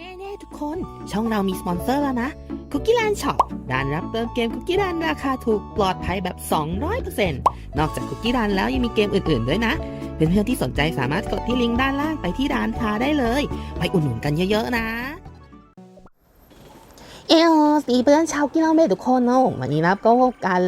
เน่ๆทุกคน ช่องเรามีสปอนเซอร์แล้วนะ Cookie Land Shop ร้านรับเติมเกม Cookie Land ราคาถูกปลอดภัยแบบ 200%นอกจาก Cookie Land แล้วยังมีเกมอื่นๆด้วยนะ เพื่อนๆที่สนใจสามารถกดที่ลิงก์ด้านล่างไปที่ร้านค้าได้เลย ไปอุดหนุนกันเยอะๆนะ เอลสีเพื่อนชาวกิโลเมตรทุกคนเนาะวันนี้นะครับก็การ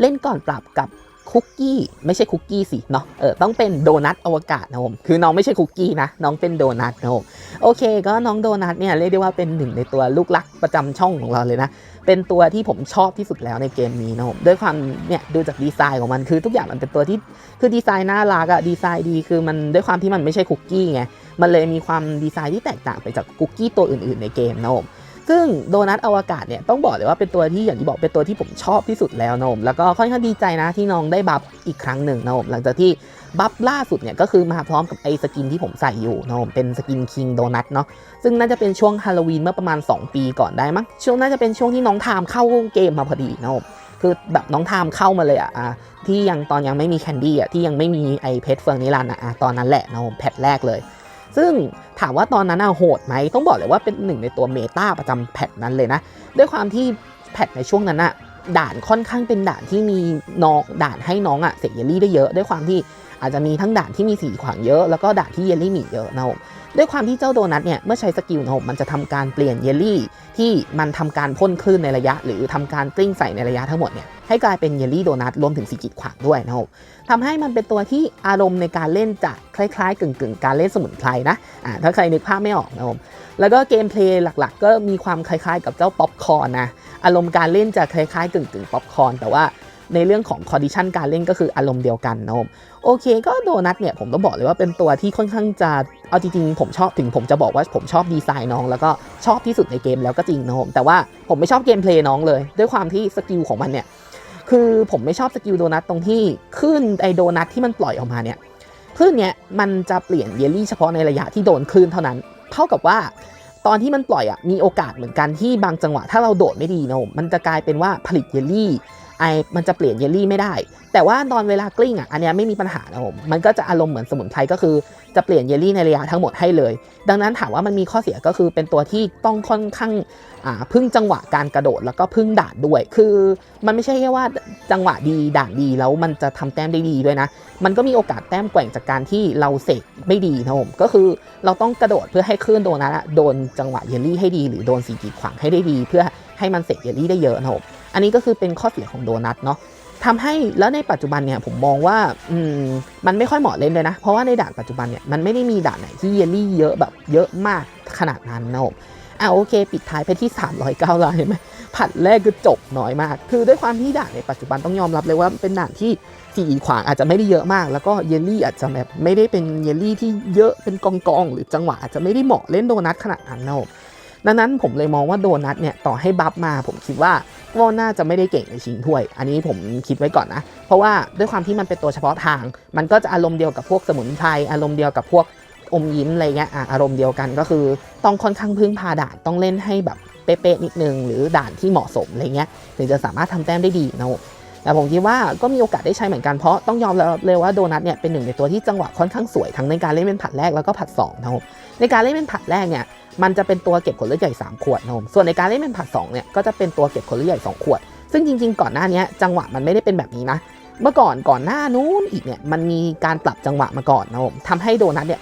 เล่นก่อนปรับกับ คุกกี้ไม่ใช่คุกกี้สิเนาะเออต้องเป็นโดนัทอวกาศนะผมคือน้องไม่ใช่คุกกี้นะ น้องเป็นโดนัทนะผมโอเค ก็น้องโดนัทเนี่ยเรียกได้ว่าเป็นหนึ่งในตัวลูกรักประจำช่องของเราเลยนะ เป็นตัวที่ผมชอบที่สุดแล้วในเกมนี้นะผมด้วยความเนี่ยดูจากดีไซน์ของมันคือทุกอย่างมันเป็นตัวที่คือดีไซน์น่ารักอะดีไซน์ดีคือมันด้วยความที่มันไม่ใช่คุกกี้ไงมันเลยมีความดีไซน์ที่แตกต่างไปจากคุกกี้ตัวอื่น ๆ ในเกมนะผม ซึ่งโดนัทอวกาศเนี่ยต้องบอกเลยว่าเป็นตัวที่อย่างที่บอกเป็นตัวที่ผมชอบที่สุดแล้วนะผมแล้วก็ค่อนข้างดีใจนะที่น้องได้บัฟอีกครั้งหนึ่งนะผมหลังจากที่บัฟล่าสุดเนี่ยก็คือมาพร้อมกับไอ้สกินที่ผมใส่อยู่นะผมเป็นสกินคิงโดนัทเนาะซึ่งน่าจะเป็นช่วงฮาโลวีนเมื่อประมาณ 2 ปีก่อนได้มั้งช่วงน่าจะเป็นช่วงที่น้องทามเข้าเกมมาพอดีนะผมคือแบบน้องทามเข้ามาเลยอะอะที่ยังตอนยังไม่มีแคนดี้อะที่ยังไม่มีไอเพชรเฟิงนิรันดร์อะอะตอนนั้นแหละนะผมแพทแรกเลย ซึ่งถามว่าตอนนั้นอะโหดไหมต้องบอกเลยว่าเป็นหนึ่งในตัวเมตาประจำแพทนั้นเลยนะ ด้วยความที่แพทในช่วงนั้นอะด่านค่อนข้างเป็นด่านที่มีน้องด่านให้น้องอะเสกเยลลี่ได้เยอะ ด้วยความที่อาจจะมีทั้งด่านที่มีสีขวางเยอะ แล้วก็ด่านที่เยลลี่มีเยอะนะผม ด้วยความที่เจ้าโดนัทเนี่ยเมื่อใช้สกิลนะมันจะทำการเปลี่ยนเยลลี่ ที่มันทำการพ่นคลื่นในระยะ หรือทำการกลิ้งใส่ในระยะทั้งหมดเนี่ยให้กลายเป็นเยลลี่โดนัทรวมถึงสีกีดขวางด้วยนะผมทำให้มันเป็นตัวที่อารมณ์ในการเล่นจะคล้ายๆกึ่งๆ การเล่นสมุนไพรนะอ่าถ้าใครนึกภาพไม่ออกนะผมแล้วก็เกมเพลย์หลักๆ ก็มีความคล้ายๆ กับเจ้าป๊อปคอร์นนะอารมณ์การเล่นจะคล้ายๆกึ่งๆป๊อปคอร์นแต่ว่า ในเรื่องของคอดิชันการเล่นก็คืออารมณ์เดียวกันนะผมโอเค ก็โดนัทเนี่ยผมต้องบอกเลยว่าเป็นตัวที่ค่อนข้างจะเอาจริงๆผมชอบถึงผมจะบอกว่าผมชอบดีไซน์น้อง แล้วก็ชอบที่สุดในเกมแล้วก็จริงนะผมแต่ว่าผมไม่ชอบเกมเพลย์น้องเลย ด้วยความที่สกิลของมันเนี่ยคือผมไม่ชอบสกิลโดนัทตรงที่ขึ้นไอโดนัทที่มันปล่อยออกมาเนี่ยคลื่นเนี้ยมันจะเปลี่ยนเยลลี่เฉพาะในระยะที่โดนคลื่นเท่านั้น เท่ากับว่า ตอนที่มันปล่อยอะมีโอกาสเหมือนกันที่บางจังหวะถ้าเราโดดไม่ดีนะมันจะกลายเป็นว่าผลิตเยลลี่ ไอมันจะเปลี่ยนเยลลี่ไม่ได้ แต่ว่าตอนเวลากลิ้งอะอันนี้ไม่มีปัญหานะผมมันก็จะอารมณ์เหมือนสมุนไพรก็คือจะเปลี่ยนเยลลี่ในระยะทั้งหมดให้เลย ดังนั้นถามว่ามันมีข้อเสียก็คือเป็นตัวที่ต้องค่อนข้างอ่าพึ่งจังหวะการกระโดดแล้วก็พึ่งด่านด้วย คือมันไม่ใช่แค่ว่าจังหวะดีด่านดีแล้วมันจะทำแต้มได้ดีด้วยนะ มันก็มีโอกาสแต้มแกว่งจากการที่เราเสกไม่ดีนะผมก็คือเราต้องกระโดดเพื่อให้คลื่นโดนัทอะโดนจังหวะเยลลี่ให้ดี หรือโดนสีกีดขวางให้ได้ดี เพื่อให้มันเสกเยลลี่ได้เยอะนะผม อันนี้ก็คือเป็นข้อเสียของโดนัทเนาะทำให้แล้วในปัจจุบันเนี่ยผมมองว่าอืมมันไม่ค่อยเหมาะเล่นเลยนะ เพราะว่าในด่านปัจจุบันเนี่ยมันไม่ได้มีด่านไหนที่เยลลี่เยอะแบบเยอะมากขนาดนั้นนะผมอะโอเค ปิดท้ายไปที่ 309ลายเห็นไหมผัดแรกคือจบน้อยมาก คือด้วยความที่ด่านในปัจจุบันต้องยอมรับเลยว่าเป็นด่านที่สีขวางอาจจะไม่ได้เยอะมาก แล้วก็เยลลี่อาจจะแบบไม่ได้เป็นเยลลี่ที่เยอะเป็นกองๆหรือจังหวะอาจจะไม่ได้เหมาะเล่นโดนัทขนาดนั้นนะผมดังนั้นผมเลยมองว่าโดนัทเนี่ยต่อให้บัฟมาผมคิดว่า ก็น่าจะไม่ได้เก่งในชิงถ้วย อันนี้ผมคิดไว้ก่อนนะ เพราะว่าด้วยความที่มันเป็นตัวเฉพาะทาง มันก็จะอารมณ์เดียวกับพวกสมุนไพรอารมณ์เดียวกับพวกอมยิ้มอะไรเงี้ยอารมณ์เดียวกันก็คือต้องค่อนข้างพึ่งพาด่านต้องเล่นให้แบบเป๊ะๆนิดนึง หรือด่านที่เหมาะสมอะไรเงี้ยถึงจะสามารถทำแต้มได้ดีนะ แต่ผมคิดว่าก็มีโอกาสได้ใช้เหมือนกันเพราะต้องยอมรับเลยว่าโดนัทเนี่ยเป็นหนึ่งในตัวที่จังหวะค่อนข้างสวยทั้งในการเล่นเป็นผัดแรกแล้วก็ผัด2นะครับในการเล่นเป็นผัดแรกเนี่ยมันจะเป็นตัวเก็บผลเลือดใหญ่ 3 ขวดนะครับส่วนในการเล่นเป็นผัด2เนี่ยก็จะเป็นตัวเก็บผลเลือดใหญ่ 2 ขวด ซึ่งจริง ๆ ก่อนหน้านี้จังหวะมันไม่ได้เป็นแบบนี้นะ เมื่อก่อนก่อนหน้านู้นอีกเนี่ยมันมีการปรับจังหวะมาก่อนนะครับทำให้โดนัทเนี่ย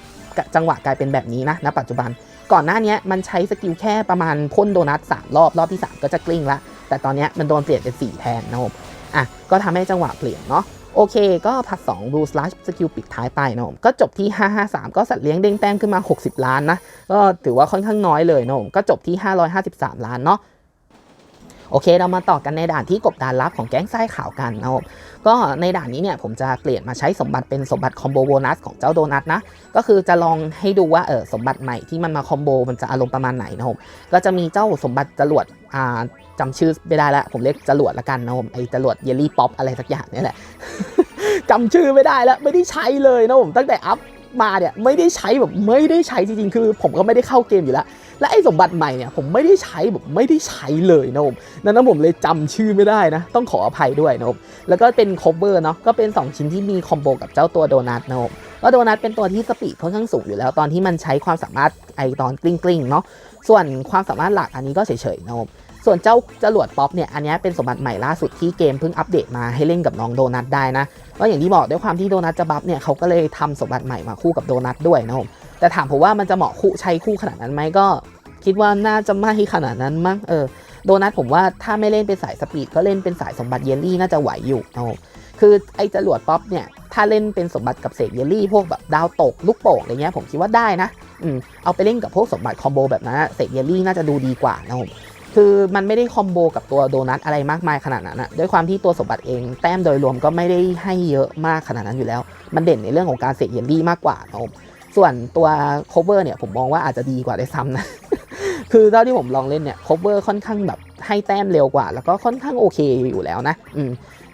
จังหวะกลายเป็นแบบนี้นะณปัจจุบัน ก่อนหน้านี้มันใช้สกิลแค่ประมาณพ่นโดนัทสามรอบรอบที่สามก็จะกลิ้งละแต่ตอนนี้มันโดนเปลี่ยนเป็นสี่แทนนะครับ อะก็ทำให้จังหวะเปลี่ยนเนาะโอเค ก็พัด2ดูสลัชสกิลปิดท้ายไปนะผมก็จบที่ 553 ก็สัตว์เลี้ยงเด้งแต้มขึ้นมา 60 ล้านนะ ก็ถือว่าค่อนข้างน้อยเลยนะผมก็จบที่ 553 ล้านเนาะ โอเค เรามาต่อกันในด่านที่กบดานลับของแก๊งไส้ขาวกันนะผมก็ในด่านนี้เนี่ยผมจะเปลี่ยนมาใช้สมบัติเป็นสมบัติคอมโบโบนัสของเจ้าโดนัทนะ ก็คือจะลองให้ดูว่าเออสมบัติใหม่ที่มันมาคอมโบมันจะอารมณ์ประมาณไหนนะผมก็จะมีเจ้าสมบัติจรวดอ่าจำชื่อไม่ได้ล้วผมเรียกจรวดละกันนะผมไอ้จรวดเยลลี่ป๊อปอะไรสักอย่างนี่แหละจำชื่อไม่ได้แล้วไม่ได้ใช้เลยนะผมตั้งแต่อัพ มาเนี่ยไม่ได้ใช้แบบไม่ได้ใช้จริงๆ คือ ผมก็ไม่ได้เข้าเกมอยู่แล้ว และไอ้สมบัติใหม่เนี่ยผมไม่ได้ใช้แบบไม่ได้ใช้เลยนะผมดังนั้นผมเลยจำชื่อไม่ได้นะ ต้องขออภัยด้วยนะผมแล้วก็เป็นคอเ v อร์เนาะก็เป็น 2 ชิ้นที่มีคอมโบกับเจ้าตัวโดนัทนะผมก็โดนัทเป็นตัวที่สปีดค่อนข้างสูงอยู่แล้วตอนที่มันใช้ความสามารถไอตอนกลิ้งกลิ้งๆเนาะส่วนความสามารถหลักอันนี้ก็เฉยๆนะผม ส่วนเจ้าจรวดป๊อปเนี่ยอันนี้เป็นสมบัติใหม่ล่าสุดที่เกมเพิ่งอัปเดตมาให้เล่นกับน้องโดนัทได้นะก็อย่างที่บอกด้วยความที่โดนัทจะบัฟเนี่ยเขาก็เลยทำสมบัติใหม่มาคู่กับโดนัทด้วยนะผมแต่ถามผมว่ามันจะเหมาะคู่ใช้คู่ขนาดนั้นไหมก็ คิดว่าน่าจะไม่ขนาดนั้นมั้งเออโดนัทผมว่าถ้าไม่เล่นเป็นสายสปีดก็เล่นเป็นสายสมบัติเยลลี่น่าจะไหวอยู่เอาคือไอ้จรวดป๊อปเนี่ยถ้าเล่นเป็นสมบัติกับเศษเยลลี่พวกแบบดาวตกลูกโป่งอะไรเงี้ยผมคิดว่าได้นะอืมเอาไปเล่นกับพวกสมบัติคอมโบแบบนั้นเศษเยลลี่น่าจะดูดีกว่านะผม คือมันไม่ได้คอมโบกับตัวโดนัทอะไรมากมายขนาดนั้นอะด้วยความที่ตัวสมบัติเอง แต้มโดยรวมก็ไม่ได้ให้เยอะมากขนาดนั้นอยู่แล้ว มันเด่นในเรื่องของการเศษเยลลี่มากกว่านะผมส่วนตัว cover เนี่ยผมมองว่าอาจจะดีกว่าได้ซ้ำนะ คือเท่าที่ผมลองเล่นเนี่ย cover ค่อนข้างแบบให้แต้มเร็วกว่า แล้วก็ค่อนข้างโอเคอยู่แล้วนะอืม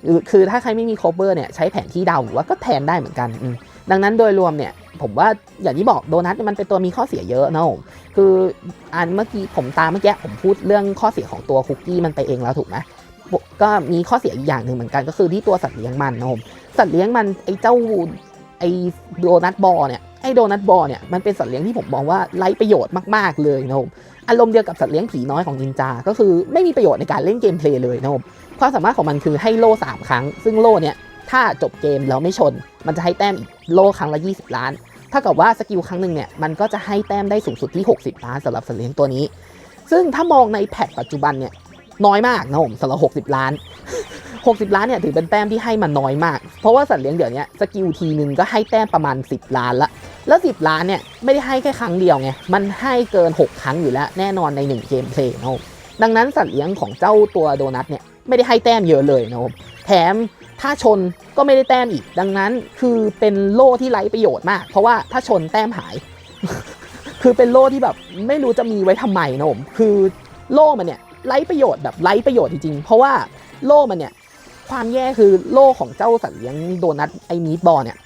คือคือถ้าใครไม่มี cover เนี่ยใช้แผนที่เดาผมว่าก็แทนได้เหมือนกันอืมดังนั้นโดยรวมเนี่ย ผมว่าอย่างที่บอกโดนัทเนี่ยมันเป็นตัวมีข้อเสียเยอะนะผมคืออันเมื่อกี้ผมตามเมื่อกี้ผมพูดเรื่องข้อเสียของตัวคุกกี้มันไปเองแล้วถูกไหมก็มีข้อเสียอีกอย่างหนึ่งเหมือนกันก็คือที่ตัวสัตว์เลี้ยงมันนะผมสัตว์เลี้ยงมันไอ้เจ้าไอ้โดนัทบอเนี่ยไอ้โดนัทบอเนี่ยมันเป็นสัตว์เลี้ยงที่ผมมองว่าไร้ประโยชน์มากๆเลยนะผมอารมณ์เดียวกับสัตว์เลี้ยงผีน้อยของนินจา ก็คือไม่มีประโยชน์ในการเล่นเกมเพลย์เลยนะครับความสามารถของมันคือให้โล่3ครั้ง ซึ่งโล่เนี่ย ถ้าจบเกมแล้วไม่ชน มันจะให้แต้มอีกโลครั้งละ 20 ล้าน ถ้ากับว่าสกิลครั้งหนึ่งเนี่ย มันก็จะให้แต้มได้สูงสุดที่ 60 ล้านสำหรับสัตว์เลี้ยงตัวนี้ ซึ่งถ้ามองในแพทปัจจุบันเนี่ยน้อยมากนะผมสำหรับ 60 ล้าน 60 ล้านเนี่ยถือเป็นแต้มที่ให้มันน้อยมาก เพราะว่าสัตว์เลี้ยงเดี๋ยวนี้สกิลทีนึงก็ให้แต้มประมาณ 10 ล้านละ แล้ว 10 ล้านเนี่ยไม่ได้ให้แค่ครั้งเดียวไง มันให้เกิน 6 ครั้งอยู่แล้วแน่นอนใน 1 เกมเพลย์นะครับดังนั้นสัตว์เลี้ยงของเจ้าตัวโดนัทเนี่ยไม่ได้ให้แต้มเยอะเลยนะครับแถม ถ้าชนก็ไม่ได้แต้มอีก ดังนั้นคือเป็นโล่ที่ไร้ประโยชน์มาก เพราะว่าถ้าชนแต้มหาย คือเป็นโล่ที่แบบไม่รู้จะมีไว้ทำไมนะผมคือโล่มันเนี่ยไร้ประโยชน์แบบไร้ประโยชน์จริงๆ เพราะว่าโล่มันเนี่ยความแย่คือโล่ของเจ้าสัตว์เลี้ยงโดนัทไอมีดบอลเนี่ย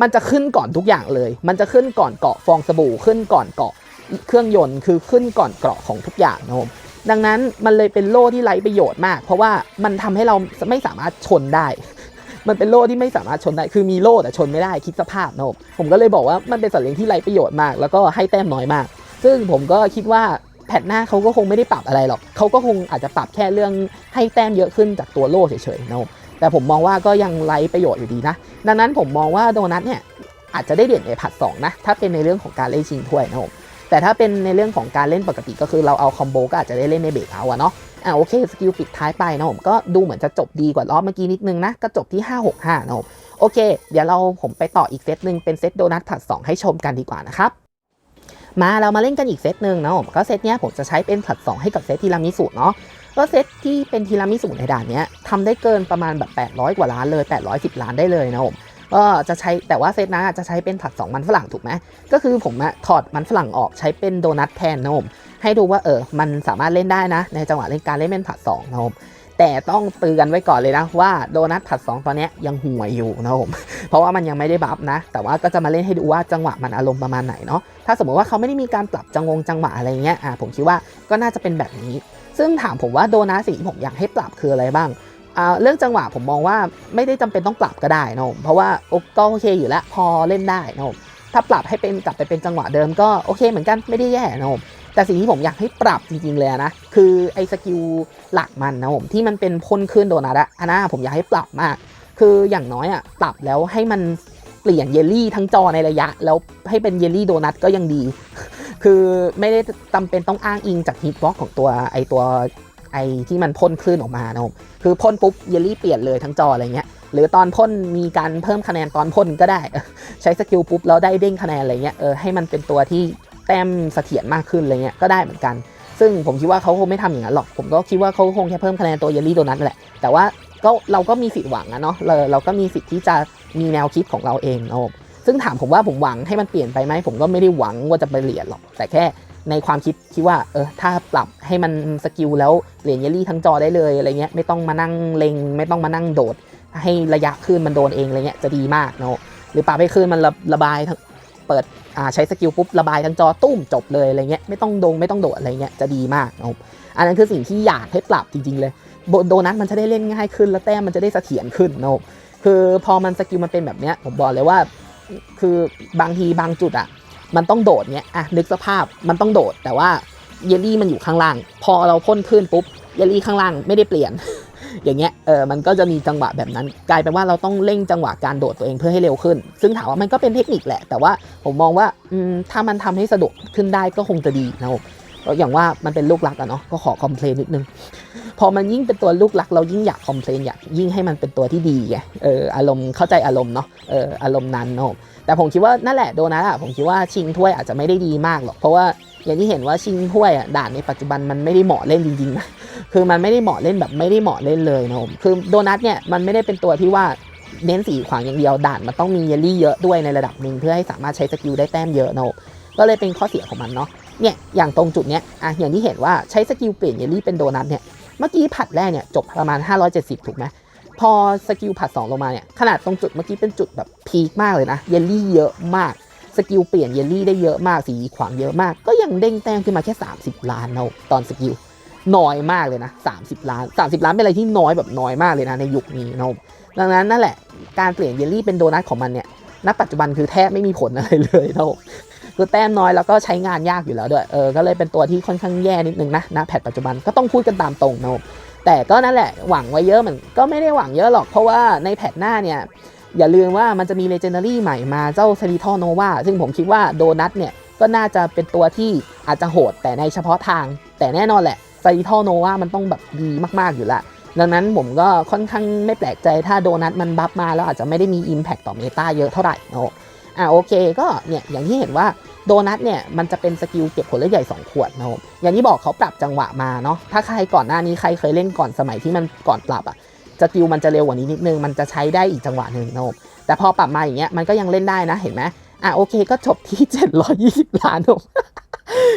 มันจะขึ้นก่อนทุกอย่างเลย มันจะขึ้นก่อนเกาะฟองสบู่ขึ้นก่อนเกาะเครื่องยนต์คือขึ้นก่อนเกาะของทุกอย่างนะผมดังนั้นมันเลยเป็นโล่ที่ไร้ประโยชน์มาก เพราะว่ามันทำให้เราไม่สามารถชนได้ มันเป็นโล่ที่ไม่สามารถชนได้ คือมีโล่แต่ชนไม่ได้คิดสภาพนะครับผมก็เลยบอกว่ามันเป็นสัตว์เลี้ยงที่ไร้ประโยชน์มาก แล้วก็ให้แต้มน้อยมาก ซึ่งผมก็คิดว่าแพทหน้าเขาก็คงไม่ได้ปรับอะไรหรอกเขาก็คงอาจจะปรับแค่เรื่องให้แต้มเยอะขึ้นจากตัวโล่เฉยๆนะครับแต่ผมมองว่าก็ยังไร้ประโยชน์อยู่ดีนะ ดังนั้นผมมองว่าโดนัทเนี่ยอาจจะได้เด่นในผัด2นะ ถ้าเป็นในเรื่องของการเล่นชิงถ้วยนะผมแต่ถ้าเป็นในเรื่องของการเล่นปกติก็คือเราเอาคอมโบก็อาจจะได้เล่นในเบรกเอาอะเนาะ อ่าโอเคสกิลปิดท้ายไปนะผมก็ดูเหมือนจะจบดีกว่ารอบเมื่อกี้นิดนึงนะ ก็จบที่ 565 นะผมโอเค เดี๋ยวเราผมไปต่ออีกเซตหนึ่งเป็นเซตโดนัทผัด 2 ให้ชมกันดีกว่านะครับมาเรามาเล่นกันอีกเซตหนึ่งนะผมก็เซตเนี้ยผมจะใช้เป็นผัด 2 ให้กับเซตทีรามิสุเนาะก็เซตที่เป็นทีรามิสุในด่านเนี้ยทำได้เกินประมาณแบบ 800 กว่าล้านเลย 810 ล้านได้เลยนะผมก็จะใช้แต่ว่าเซตนั้นอะจะใช้เป็นผัด 2 มันฝรั่งถูกไหมก็คือผมอะถอดมันฝรั่งออกใช้เป็นโดนัทแทนนะผม ให้ดูว่าเออมันสามารถเล่นได้นะ ในจังหวะเล่นการเล่นเป็นผัด2นะผมแต่ต้องเตือนไว้ก่อนเลยนะว่าโดนัทผัด2ตอนนี้ยังห่วยอยู่นะผมเพราะว่ามันยังไม่ได้บัฟนะ แต่ว่าก็จะมาเล่นให้ดูว่าจังหวะมันอารมณ์ประมาณไหนเนาะถ้าสมมติว่าเขาไม่ได้มีการปรับจังงงจังหวะอะไรเงี้ยอะผมคิดว่าก็น่าจะเป็นแบบนี้ ซึ่งถามผมว่าโดนัทสิ่งที่ผมอยากให้ปรับคืออะไรบ้างอ่าเรื่องจังหวะผมมองว่าไม่ได้จำเป็นต้องปรับก็ได้นะผมเพราะว่าโอก็โอเคอยู่แล้วพอเล่นได้นะผมถ้าปรับให้เป็นกลับไปเป็นจังหวะเดิมก็โอเคเหมือนกันไม่ได้แย่นะผม แต่สิ่งที่ผมอยากให้ปรับจริงๆเลยนะ คือไอ้สกิลหลักมันนะผมที่มันเป็นพ่นขึ้นโดนัทอะอันนั้นอะผมอยากให้ปรับมาก คืออย่างน้อยอะปรับแล้วให้มันเปลี่ยนเยลลี่ทั้งจอในระยะ แล้วให้เป็นเยลลี่โดนัทก็ยังดี คือไม่ได้จำเป็นต้องอ้างอิงจากฮิตบ็อกของตัวไอตัวไอที่มันพ่นคลื่นออกมานะผมคือพ่นปุ๊บเยลลี่เปลี่ยนเลยทั้งจออะไรเงี้ยหรือตอนพ่นมีการเพิ่มคะแนนตอนพ่นก็ได้ ใช้สกิลปุ๊บแล้วได้เด้งคะแนนอะไรเงี้ยเออให้มันเป็นตัวที่ แต้มเสถียรมากขึ้นอะไรเงี้ยก็ได้เหมือนกัน ซึ่งผมคิดว่าเขาคงไม่ทำอย่างนั้นหรอก ผมก็คิดว่าเขาคงแค่เพิ่มคะแนนตัวเยลลี่ตัวนั้นแหละ แต่ว่าก็เราก็มีสิทธิ์หวังอะเนาะเราเราก็มีสิทธิ์ที่จะมีแนวคิดของเราเองนะซึ่งถามผมว่าผมหวังให้มันเปลี่ยนไปไหมผมก็ไม่ได้หวังว่าจะไปเปลี่ยนหรอก แต่แค่ในความคิดคิดว่าเออถ้าปรับให้มันสกิลแล้วเปลี่ยนเยลลี่ทั้งจอได้เลยอะไรเงี้ยไม่ต้องมานั่งเลงไม่ต้องมานั่งโดด ให้ระยะคลื่นมันโดนเองอะไรเงี้ยจะดีมากเนาะหรือปรับให้คลื่นมันระระบาย เปิดใช้สกิลปุ๊บระบายทั้งจอตุ้มจบเลยอะไรเงี้ยไม่ต้องดงไม่ต้องโดดอะไรเงี้ยจะดีมากนะครับอันนั้นคือสิ่งที่อยากให้ปรับจริง ๆ เลยโโดนัทมันจะได้เล่นง่ายขึ้น แล้วแต้มมันจะได้เสถียรขึ้นนะครับคือพอมันสกิลมันเป็นแบบเนี้ยผมบอกเลยว่าคือบางทีบางจุดอะมันต้องโดดเนี้ยอะนึกสภาพมันต้องโดด แต่ว่าเยลลี่มันอยู่ข้างล่าง พอเราพ่นขึ้นปุ๊บเยลลี่ข้างล่างไม่ได้เปลี่ยน อย่างเงี้ยเออมันก็จะมีจังหวะแบบนั้น กลายเป็นว่าเราต้องเร่งจังหวะการโดดตัวเองเพื่อให้เร็วขึ้น ซึ่งถามว่ามันก็เป็นเทคนิคแหละ แต่ว่าผมมองว่าถ้ามันทำให้สะดวกขึ้นได้ก็คงจะดีนะครับ อย่างว่ามันเป็นลูกรักอะเนาะก็ขอคอมเพลนนิดนึง พอมันยิ่งเป็นตัวลูกรัก เรายิ่งอยากคอมเพลนอยากยิ่งให้มันเป็นตัวที่ดีไงเอออารมณ์เข้าใจอารมณ์เนาะเอออารมณ์นั้นเนาะแต่ผมคิดว่านั่นแหละโดนัทอะผมคิดว่าชิงถ้วยอาจจะไม่ได้ดีมากหรอกเพราะว่าอย่างที่เห็นว่าชิงถ้วยอะด่านในปัจจุบันมันไม่ได้เหมาะเล่นจริงๆนะคือมันไม่ได้เหมาะเล่นแบบไม่ได้เหมาะเล่นเลยนะผมคือโดนัทเนี่ยมันไม่ได้เป็นตัวที่ว่าเน้นสีขวางอย่างเดียวด่านมันต้องมีเยลลี่เยอะด้วยในระดับหนึ่งเพื่อให้สามารถใช้สกิลได้แต้มเยอะนะผมก็เลยเป็นข้อเสียของมันเนาะ เนี่ยอย่างตรงจุดเนี้ยอะอย่างที่เห็นว่าใช้สกิลเปลี่ยนเยลลี่เป็นโดนัทเนี่ยเมื่อกี้ผัดแรกเนี่ยจบประมาณ 570 ถูกไหมพอสกิลผัด 2 ลงมาเนี่ยขนาดตรงจุดเมื่อกี้เป็นจุดแบบพีคมากเลยนะเยลลี่เยอะมากสกิลเปลี่ยนเยลลี่ได้เยอะมากสีขวางเยอะมาก ก็ยังเด้งแต้มขึ้นมาแค่ 30 ล้านเนาะตอนสกิลน้อยมากเลยนะ 30 ล้าน 30 ล้านเป็นอะไรที่น้อยแบบน้อยมากเลยนะในยุคนี้เนาะดังนั้นนั่นแหละการเปลี่ยนเยลลี่เป็นโดนัทของมันเนี่ยณปัจจุบันคือแทบไม่มีผลอะไรเลยเนาะ คือแต้มน้อยแล้วก็ใช้งานยากอยู่แล้วด้วยเออก็เลยเป็นตัวที่ค่อนข้างแย่นิดนึงนะณแพทปัจจุบันก็ต้องพูดกันตามตรงนะแต่ก็นั่นแหละหวังไว้เยอะมันก็ไม่ได้หวังเยอะหรอกเพราะว่าในแพทหน้าเนี่ยอย่าลืมว่ามันจะมีเลเจนดารี่ใหม่มาเจ้าเซริทอโนวาซึ่งผมคิดว่าโดนัทเนี่ยก็น่าจะเป็นตัวที่อาจจะโหดแต่ในเฉพาะทาง แต่แน่นอนแหละเซริทอโนวามันต้องแบบดีมากๆอยู่ละดังนั้นผมก็ค่อนข้างไม่แปลกใจถ้าโดนัทมันบัฟมาแล้วอาจจะไม่ได้มี Impact ต่อเมตาเยอะเท่าไหร่เนอะ อะโอเคก็เนี่ยอย่างที่เห็นว่าโดนัทเนี่ยมันจะเป็นสกิลเก็บผลเลือดใหญ่ 2 ขวดนะครับอย่างที่บอกเขาปรับจังหวะมาเนาะถ้าใครก่อนหน้านี้ใครเคยเล่นก่อนสมัยที่มันก่อนปรับอะสกิลมันจะเร็วกว่านี้นิดนึงมันจะใช้ได้อีกจังหวะหนึ่งนะครับแต่พอปรับมาอย่างเงี้ยมันก็ยังเล่นได้นะเห็นไหมอะโอเคก็จบที่ 720 ล้านครับ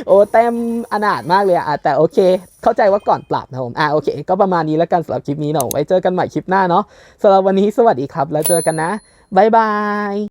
โอ้แต้มอนาถมากเลยอะแต่โอเค เข้าใจว่าก่อนปรับนะผมอะโอเค ก็ประมาณนี้แล้วกันสำหรับคลิปนี้เนาะไว้เจอกันใหม่คลิปหน้าเนาะสำหรับวันนี้สวัสดีครับ แล้วเจอกันนะบ๊ายบาย